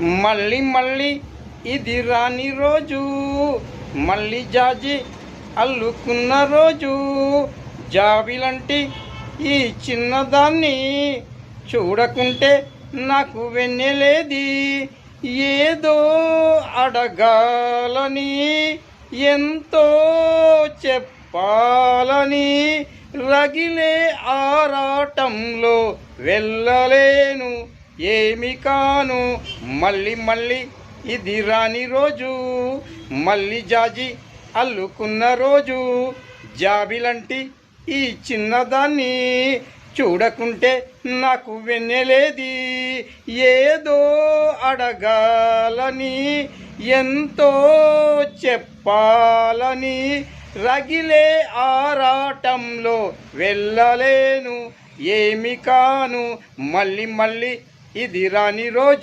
మళ్ళీ మళ్ళీ ఇది రాని రోజు మళ్ళీ జాజి అల్లుకున్న రోజు. జాబిలంటి ఈ చిన్నదాన్ని చూడకుంటే నాకు వెన్నెలేది. ఏదో అడగాలని ఎంతో చెప్పాలని రగిలే ఆరాటంలో వెళ్ళలేను. ఏమి కాను? మళ్ళీ మళ్ళీ ఇది రాని రోజు. మళ్ళీ జాజి అల్లుకున్న రోజు. జాబిలంటి ఈ చిన్నదాన్ని చూడకుంటే నాకు వెన్నెలేది. ఏదో అడగాలని ఎంతో చెప్పాలని రగిలే ఆరాటంలో వెళ్ళలేను. ఏమి కాను? మళ్ళీ మళ్ళీ ఇది రాని రోజు